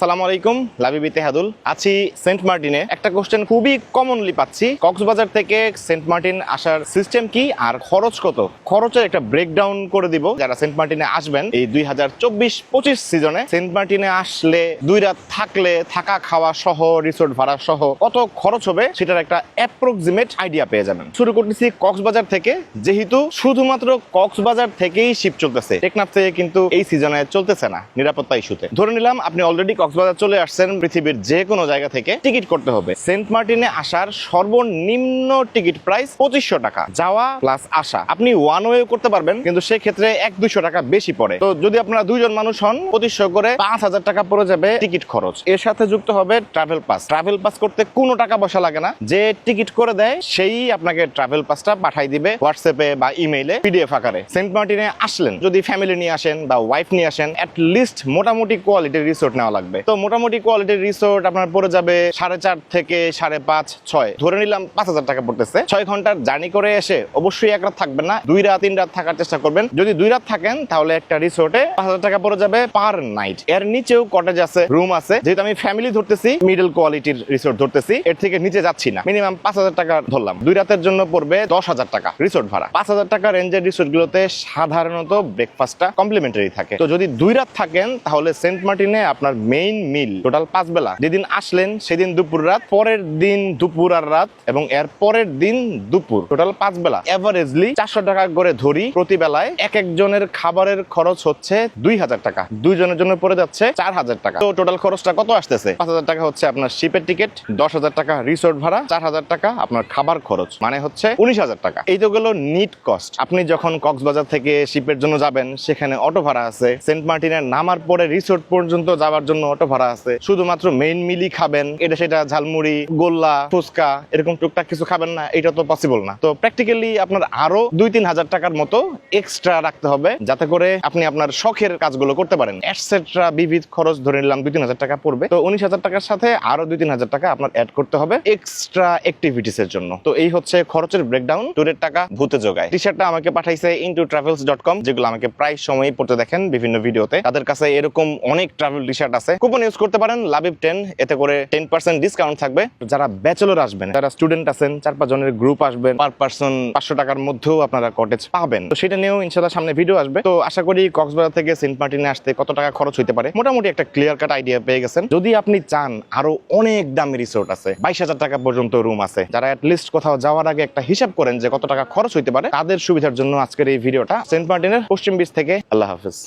সালাম আলাইকুম লাবিবি তেহাদুল আছি সেন্ট মার্টিনে। একটা কোশ্চেন খুবই কমনলি পাচ্ছি। কক্সবাজার থেকে সেন্ট মার্টিন আসার সিস্টেম কি আর খরচ কত? খরচের একটা ব্রেকডাউন করে দিব। যারা সেন্ট মার্টিনে আসবেন, এই দুই হাজার চব্বিশ পঁচিশ সিজনে সেন্ট মার্টিনে আসলে দুই রাত থাকলে থাকা খাওয়া সহ রিসোর্ট ভাড়া সহ কত খরচ হবে সেটার একটা অ্যাপ্রক্সিমেট আইডিয়া পেয়ে যাবেন। শুরু করতেছি কক্সবাজার থেকে। যেহেতু শুধুমাত্র কক্সবাজার থেকেই শিপ চলতেছে, টেকনাফ থেকে কিন্তু এই সিজনে চলতেছে না, নিরাপত্তা ইস্যুতে ধরে নিলাম আপনি অলরেডি কক্সবাজার চলে আসছেন পৃথিবীর যে কোনো জায়গা থেকে টিকিট করতে হবে। সেন্ট মার্টিনে আসার সর্বনিম্ন টিকিট প্রাইস পঁচিশশো টাকা। যাওয়া প্লাস আসা। আপনি ওয়ান ওয়ে করতে পারবেন, কিন্তু সেক্ষেত্রে এক দুইশো টাকা বেশি পড়ে। তো যদি আপনারা দুইজন মানুষ হন, পঁচিশশো করে পাঁচ হাজার টাকা পড়ে যাবে টিকিট খরচ। এর সাথে যুক্ত হবে ট্রাভেল পাস ট্রাভেল পাস করতে কোনো টাকা পয়সা লাগে না। যে টিকিট করে দেয়, সেই আপনাকে ট্রাভেল পাসটা পাঠাই দিবে হোয়াটসঅ্যাপে বা ইমেইলে পিডিএফ আকারে। সেন্ট মার্টিনে আসলেন। যদি ফ্যামিলি নিয়ে আসেন বা ওয়াইফ নিয়ে আসেন অ্যাট লিস্ট মোটামুটি কোয়ালিটির রিসোর্ট নেওয়া লাগবে। তো মোটামুটি কোয়ালিটির রিসোর্ট আপনার পড়ে যাবে সাড়ে চার থেকে সাড়ে পাঁচ, ছয়। ধরে নিলাম পাঁচ হাজার টাকা পড়তেছে। ছয় ঘণ্টার জার্নি করে এসে অবশ্যই এক রাত থাকবেন না, দুই রাত, তিন রাত থাকার চেষ্টা করবেন। যদি দুই রাত থাকেন, তাহলে একটা রিসোর্টে পাঁচ হাজার টাকা পড়ে যাবে পার নাইট এর নিচেও কটেজ আছে রুম আছে। যেহেতু আমি ফ্যামিলি ধরতেছি মিডল কোয়ালিটির রিসোর্ট ধরতেছি, এর থেকে নিচে যাচ্ছি না। মিনিমাম পাঁচ হাজার টাকা ধরলাম। দুই রাতের জন্য পড়বে দশ হাজার টাকা রিসোর্ট ভাড়া। পাঁচ হাজার টাকা রেঞ্জের রিসোর্ট গুলোতে সাধারণত ব্রেকফাস্টটা কমপ্লিমেন্টারি থাকে। তো যদি দুই রাত থাকেন, তাহলে সেন্ট মার্টিনে আপনার মেইন মিল টোটাল পাঁচ বেলা। যেদিন আসলেন, সেদিন দুপুর রাত, পরের দিন দুপুর আর রাত, এবং এর পরের দিন দুপুর। টোটাল পাঁচ বেলা। এভারেজলি চারশো টাকা করে ধরি, প্রতি বেলায় এক একজনের খাবারের খরচ হচ্ছে দুই হাজার টাকা। দুইজনের জন্য পড়ে যাচ্ছে চার হাজার টাকা। তো টোটাল খরচটা কত আসতেছে? পাঁচ হাজার টাকা হচ্ছে আপনার শিপের টিকিট দশ হাজার টাকা রিসোর্ট ভাড়া, চার হাজার টাকা আপনার খাবার খরচ মানে হচ্ছে উনিশ হাজার টাকা। এই তো গেল নিট কস্ট আপনি যখন কক্সবাজার থেকে শিপের জন্য যাবেন, সেখানে অটো ভাড়া আছে। সেন্ট মার্টিনের নামার পরে রিসোর্ট পর্যন্ত যাওয়ার জন্য অটো ভাড়া আছে। শুধুমাত্র মেইন মিলি খাবেন। এটা সেটা ঝালমুড়ি, গোল্লা, ফুচকা, এরকম টুকটাক কিছু খাবেন না। এটা তো পসিবল না। তো প্র্যাকটিক্যালি আপনার আরও দুই তিন হাজার টাকার মতো এক্সট্রা রাখতে হবে, যাতে করে আপনি আপনার শখের কাজগুলো করতে পারেন। এটসেট্রা বিবিধ খরচ ধরে নিলাম দুই তিন হাজার টাকা পড়বে। তো উনিশ হাজার টাকার সাথে আরও দুই তিন হাজার টাকা আপনার অ্যাড করতে হবে এক্সট্রা অ্যাক্টিভিটিস এর জন্য। তো এই হচ্ছে খরচের ব্রেকডাউন ট্যুরের টাকা ভূতে যোগায় টি শার্টটা আমাকে পাঠাইছে ইনটু ট্রাভেলস ডট কম যেগুলো আমাকে প্রায় সময়ই পড়তে দেখেন বিভিন্ন ভিডিওতে তাদের কাছে এরকম অনেক ট্রাভেল টি শার্ট আছে। কুপন ইউজ করতে পারেন লাভিব টেন এতে করে টেন পার্সেন্ট ডিসকাউন্ট থাকবে। যারা ব্যাচেলর আসবেন, যারা স্টুডেন্ট আছেন, চার পাঁচ জনের গ্রুপ আসবেন পার পার্সন পাঁচশো টাকার মধ্যেও আপনারা কটেজ পাবেন। তো সেটা নিয়েও ইনশাল্লাহ সামনে ভিডিও আসবে। তো আশা করি কক্সবাজার থেকে সেন্ট মার্টিনে আসতে কত টাকা খরচ হতে পারে? মোটামুটি একটা ক্লিয়ার কাট আইডিয়া পেয়ে গেছেন। যদি আপনি চান, আরও অনেক দামি রিসোর্ট আছে। বাইশ হাজার টাকা পর্যন্ত রুম আছে। যারা লিস্ট কোথাও যাওয়ার আগে একটা হিসাব করেন যে কত টাকা খরচ হইতে পারে, তাদের সুবিধার জন্য আজকের এই ভিডিওটা সেন্ট মার্টিনের পশ্চিম বিচ থেকে। আল্লাহ হাফিজ।